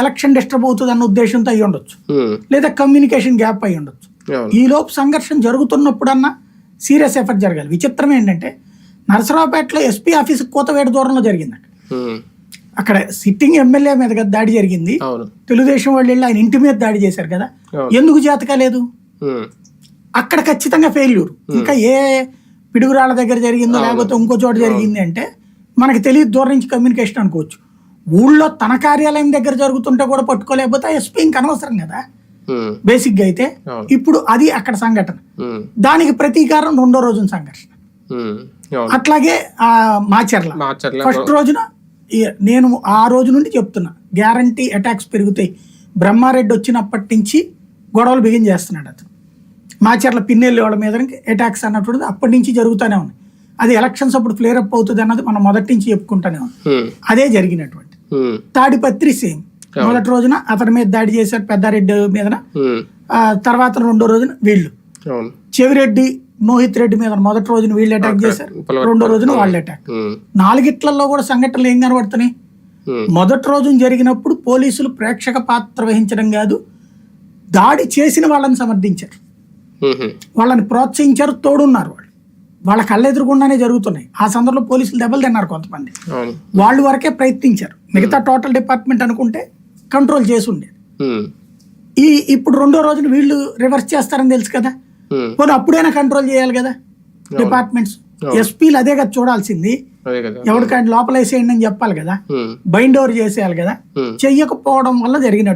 Election disturb అవుతుంది అన్న ఉద్దేశంతో అయి ఉండొచ్చు. ఉమ్, లేదా కమ్యూనికేషన్ గ్యాప్ అయి ఉండొచ్చు. ఈ లోపు సంఘర్షణ జరుగుతున్నప్పుడన్నా సీరియస్ ఎఫర్ట్ జరగాలి. విచిత్రం ఏంటంటే నరసరావుపేటలో ఎస్పీ ఆఫీస్ కోతవేడు దూరంలో జరిగింది అక్కడ. ఉమ్, అక్కడ సిట్టింగ్ ఎమ్మెల్యే మీద కదా దాడి జరిగింది. తెలుగుదేశం వాళ్ళు వెళ్ళి ఆయన ఇంటి మీద దాడి చేశారు కదా. ఎందుకు జాతక లేదు? ఉమ్, అక్కడ ఖచ్చితంగా ఫెయిల్యూర్ ఇంకా ఏ పిడుగురాళ్ళ దగ్గర జరిగిందో లేకపోతే ఇంకో చోట జరిగింది అంటే మనకి తెలియదు దూరం నుంచి కమ్యూనికేషన్ అనుకోవచ్చు. ఊళ్ళో తన కార్యాలయం దగ్గర జరుగుతుంటే కూడా పట్టుకోలేకపోతే ఎస్పీ ఇంక అనవసరం కదా. బేసిక్గా అయితే. ఇప్పుడు అది అక్కడ సంఘటన. దానికి ప్రతీకారం రెండో రోజున సంఘర్షణ. అట్లాగే ఆ మాచర్ల. ఫస్ట్ రోజున నేను ఆ రోజు నుండి చెప్తున్నా గ్యారంటీ అటాక్స్ పెరుగుతాయి. బ్రహ్మారెడ్డి వచ్చినప్పటి నుంచి గొడవలు బిగిన్ చేస్తున్నాడు అతను. మాచర్ల పిన్నెల్లి వాళ్ళ మీద అటాక్స్ అన్నటువంటిది అప్పటి నుంచి జరుగుతూనే ఉంది. అది ఎలక్షన్స్ అప్పుడు ఫ్లేర్ అప్ అవుతుంది అన్నది మనం మొదటి నుంచి చెప్పుకుంటూనే ఉంది. ఉమ్, అదే జరిగినటువంటి తాడిపత్రి సేమ్. మొదటి రోజున అతని మీద దాడి చేశారు పెద్దారెడ్డి మీదన. తర్వాత రెండో రోజున వీళ్ళు. చెవిరెడ్డి మోహిత్ రెడ్డి మీద మొదటి రోజున వీళ్ళు అటాక్ చేశారు. రెండో రోజున వాళ్ళు అటాక్ నాలుగిట్లలో కూడా సంఘటనలు ఏం కనబడుతున్నాయి? మొదటి రోజున జరిగినప్పుడు పోలీసులు ప్రేక్షక పాత్ర వహించడం కాదు దాడి చేసిన వాళ్ళని సమర్థించారు. వాళ్ళని ప్రోత్సహించారు తోడున్నారు వాళ్ళు వాళ్ళ కళ్ళెదురుగుండానే జరుగుతున్నాయి. ఆ సందర్భంలో పోలీసులు దెబ్బలు తిన్నారు కొంతమంది. వాళ్ళు వరకే ప్రయత్నించారు. మిగతా టోటల్ డిపార్ట్మెంట్ అనుకుంటే కంట్రోల్ చేసి ఉండేది. ఈ ఇప్పుడు రెండో రోజున వీళ్ళు రివర్స్ చేస్తారని తెలుసు కదా? పోనీ అప్పుడైనా కంట్రోల్ చేయాలి కదా? డిపార్ట్మెంట్స్. ఎస్పీలు అదే కదా చూడాల్సింది. ఎవరికైనా లోపల వేసేయండి అని చెప్పాలి కదా? బైండ్ ఓవర్ చేసేయాలి కదా. చెయ్యకపోవడం వల్ల జరిగిన